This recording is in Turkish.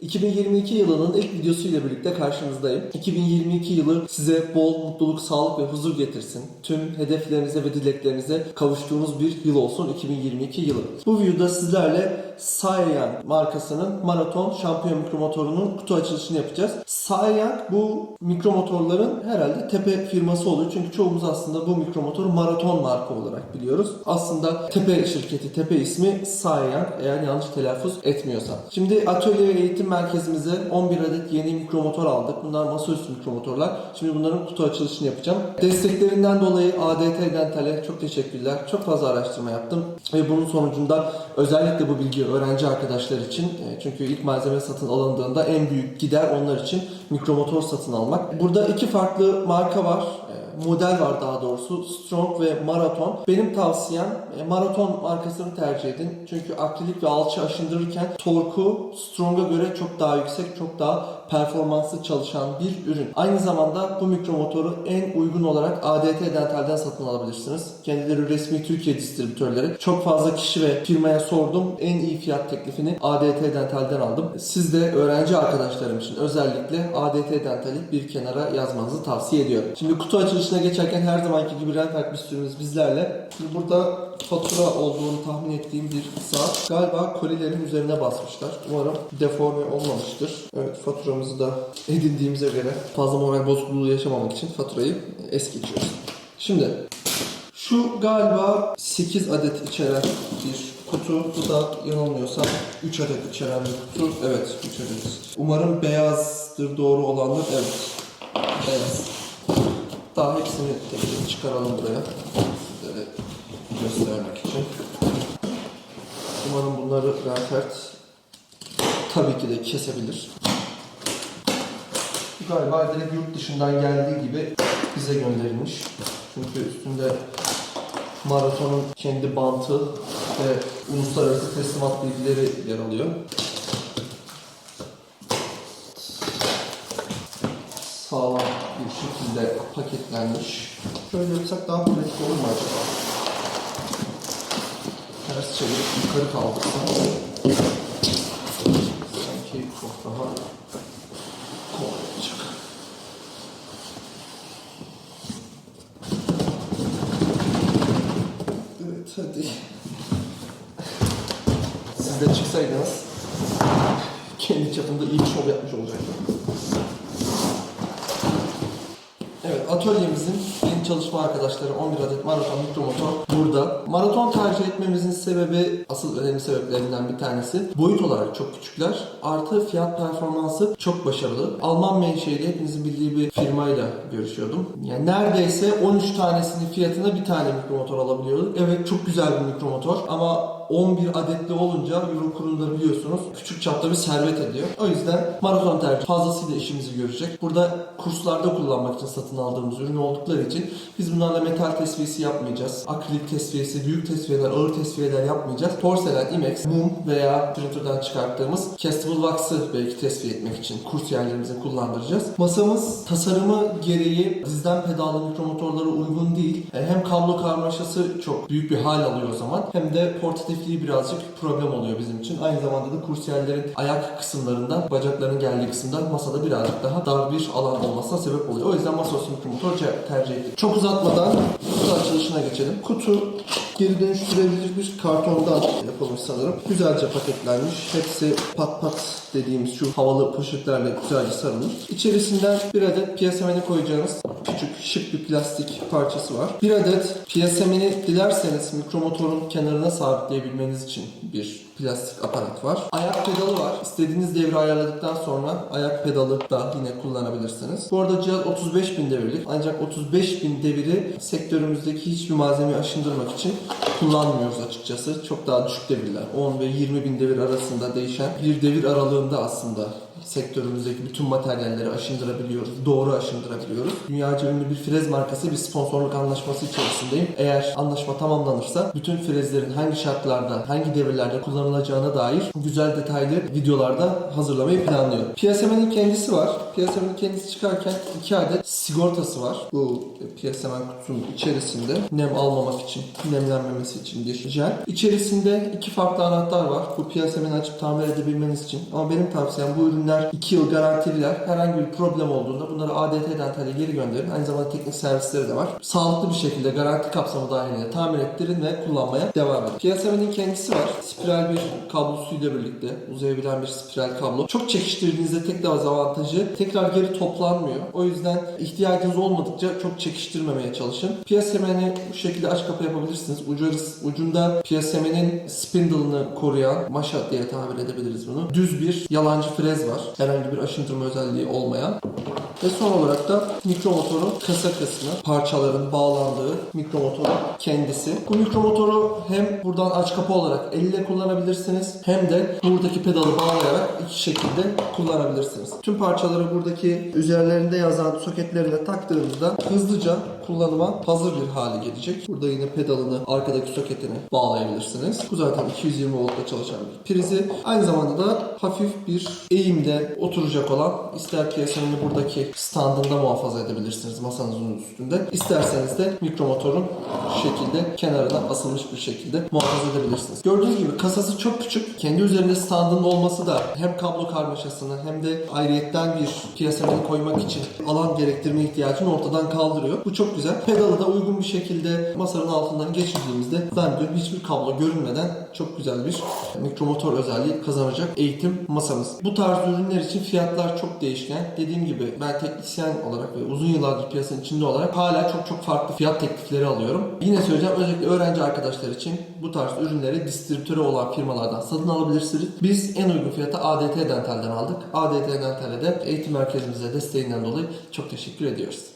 2022 yılının ilk videosuyla birlikte karşınızdayım. 2022 yılı size bol mutluluk, sağlık ve huzur getirsin. Tüm hedeflerinize ve dileklerinize kavuştuğunuz bir yıl olsun 2022 yılı. Bu videoda sizlerle Saiyang markasının maraton şampiyon mikromotorunun kutu açılışını yapacağız. Saiyang bu mikromotorların herhalde tepe firması oluyor. Çünkü çoğumuz aslında bu mikromotoru maraton marka olarak biliyoruz. Aslında tepe şirketi, tepe ismi Saiyang eğer yanlış telaffuz etmiyorsam. Şimdi atölye ve eğitim merkezimize 11 adet yeni mikromotor aldık. Bunlar masaüstü mikromotorlar. Şimdi bunların kutu açılışını yapacağım. Desteklerinden dolayı ADT Dental'e çok teşekkürler. Çok fazla araştırma yaptım ve bunun sonucunda özellikle bu bilgi öğrenci arkadaşlar için e, çünkü ilk malzeme satın alındığında en büyük gider onlar için mikromotor satın almak. Burada iki farklı marka var. E, model var daha doğrusu. Strong ve Marathon. Benim tavsiyem e, Marathon markasını tercih edin. Çünkü akrilik ve alçı aşındırırken torku Strong'a göre çok daha yüksek, çok daha performanslı çalışan bir ürün. Aynı zamanda bu mikromotoru en uygun olarak ADT Dental'den satın alabilirsiniz. Kendileri resmi Türkiye distribütörleri. Çok fazla kişi ve firmaya sordum. En iyi fiyat teklifini ADT Dental'den aldım. Siz de öğrenci arkadaşlarım için özellikle ADT Dental'i bir kenara yazmanızı tavsiye ediyorum. Şimdi kutu açılışına geçerken her zamanki gibi rental müstürümüz bizlerle. Şimdi burada fatura olduğunu tahmin ettiğim bir saat. Galiba kolilerin üzerine basmışlar. Umarım deforme olmamıştır. Evet faturamızı da edindiğimize göre fazla moral bozukluğu yaşamamak için faturayı es geçiyoruz. Şimdi şu galiba 8 adet içeren bir kutu. Bu da yanılmıyorsam 3 adet içeren bir kutu. Evet 3 adet. Umarım beyazdır doğru olanlar. Evet. Beyaz. Daha hepsini tek tek çıkaralım buraya. Sizlere göstermek için. Umarım bunları Rafert tabii ki de kesebilir. Galiba direkt yurt dışından geldiği gibi bize gönderilmiş. Çünkü üstünde maratonun kendi bantı ve uluslararası teslimat bilgileri yer alıyor. Sağlam bir şekilde paketlenmiş. Şöyle yapsak daha pratik olur mu acaba? Ters çevirip yukarı kaldırsam sanki çok daha kolay olacak. Evet hadi. Siz de çıksaydınız kendi çapında iyi bir şov yapmış olacaktım. Evet atölyemizin çalışma arkadaşları 11 adet maraton mikromotor burada. Maraton tercih etmemizin sebebi asıl önemli sebeplerinden bir tanesi boyut olarak çok küçükler. Artı fiyat performansı çok başarılı. Alman menşeli hepinizin bildiği bir firmayla görüşüyordum. Yani neredeyse 13 tanesinin fiyatına bir tane mikromotor alabiliyorduk. Evet çok güzel bir mikromotor ama 11 adetli olunca euro kurunda biliyorsunuz küçük çapta bir servet ediyor. O yüzden maraton tercih fazlasıyla işimizi görecek. Burada kurslarda kullanmak için satın aldığımız ürün oldukları için biz bunlarla metal tesviyesi yapmayacağız. Akrilik tesviyesi, büyük tesviyeler, ağır tesviyeler yapmayacağız. Porselen, imex, mum veya printer'dan çıkarttığımız castable wax'ı belki tesviye etmek için kurs yerlerimize kullandıracağız. Masamız tasarımı gereği dizden pedallı mikromotorlara uygun değil. E, Hem kablo karmaşası çok büyük bir hal alıyor o zaman hem de portatifliği birazcık problem oluyor bizim için. Aynı zamanda da kursiyerlerin ayak kısımlarında, bacakların geldiği kısımda masada birazcık daha dar bir alan olmasına sebep oluyor. O yüzden masaüstü mikromotor ce- tercih ettik. Çok uzatmadan kutu açılışına geçelim. Kutu geri dönüştürülebilir bir kartondan yapılmış sanırım. Güzelce paketlenmiş. Hepsi pat pat dediğimiz şu havalı poşetlerle güzelce sarılmış. İçerisinden bir adet piyasameni koyacağınız küçük şık bir plastik parçası var. Bir adet piyasameni dilerseniz mikromotorun kenarına sabitleyebilmeniz için bir plastik aparat var. Ayak pedalı var. İstediğiniz devri ayarladıktan sonra ayak pedalı da yine kullanabilirsiniz. Bu arada cihaz 35.000 devirlik. Ancak 35.000 deviri sektörümüzdeki hiçbir malzemeyi aşındırmak için kullanmıyoruz açıkçası. Çok daha düşük devirler. 10 ve 20 bin devir arasında değişen bir devir aralığında aslında sektörümüzdeki bütün materyalleri aşındırabiliyoruz. Doğru aşındırabiliyoruz. Dünyaca ünlü bir frez markası bir sponsorluk anlaşması içerisindeyim. Eğer anlaşma tamamlanırsa bütün frezlerin hangi şartlarda, hangi devirlerde kullanılacağına dair güzel detaylı videolarda hazırlamayı planlıyorum. PSM'nin kendisi var. PSM'nin kendisi çıkarken iki adet sigortası var. Bu PSM kutusunun içerisinde nem almamak için, nemlenmemesi için bir jel. İçerisinde iki farklı anahtar var. Bu PSM'ini açıp tamir edebilmeniz için. Ama benim tavsiyem bu ürünler 2 yıl garantililer. Herhangi bir problem olduğunda bunları ADT Dental'e geri gönderin. Aynı zamanda teknik servisleri de var. Sağlıklı bir şekilde garanti kapsamı dahilinde tamir ettirin ve kullanmaya devam edin. PSM'nin kendisi var. Spiral bir kablosuyla birlikte uzayabilen bir spiral kablo. Çok çekiştirdiğinizde tek dezavantajı tekrar geri toplanmıyor. O yüzden ihtiyacınız olmadıkça çok çekiştirmemeye çalışın. PSM'ni bu şekilde aç kapa yapabilirsiniz. Ucu, ucunda PSM'nin spindle'ını koruyan maşa diye tabir edebiliriz bunu. Düz bir yalancı frez var. Herhangi bir aşındırma özelliği olmayan. Ve son olarak da mikromotorun kasa kısmı, parçaların bağlandığı mikromotorun kendisi. Bu mikromotoru hem buradan aç kapa olarak elle kullanabilirsiniz hem de buradaki pedalı bağlayarak iki şekilde kullanabilirsiniz. Tüm parçaları buradaki üzerlerinde yazan soketlerine taktığınızda hızlıca kullanıma hazır bir hale gelecek. Burada yine pedalını arkadaki soketine bağlayabilirsiniz. Bu zaten 220 voltla çalışan bir prizi. Aynı zamanda da hafif bir eğimde oturacak olan ister PSM'ini buradaki standında muhafaza edebilirsiniz masanızın üstünde. İsterseniz de mikromotorun şekilde kenarına asılmış bir şekilde muhafaza edebilirsiniz. Gördüğünüz gibi kasası çok küçük. Kendi üzerinde standının olması da hem kablo karmaşasını hem de ayrıyetten bir PSM'ini koymak için alan gerektirme ihtiyacını ortadan kaldırıyor. Bu çok güzel. Pedalı da uygun bir şekilde masanın altından geçirdiğimizde zannediyorum hiçbir kablo görünmeden çok güzel bir mikromotor özelliği kazanacak eğitim masamız. Bu tarz ürünler için fiyatlar çok değişken. Dediğim gibi ben teknisyen olarak ve uzun yıllardır piyasanın içinde olarak hala çok çok farklı fiyat teklifleri alıyorum. Yine söyleyeceğim özellikle öğrenci arkadaşlar için bu tarz ürünleri distribütörü olan firmalardan satın alabilirsiniz. Biz en uygun fiyata ADT Dental'den aldık. ADT Dental'e de eğitim merkezimize desteğinden dolayı çok teşekkür ediyoruz.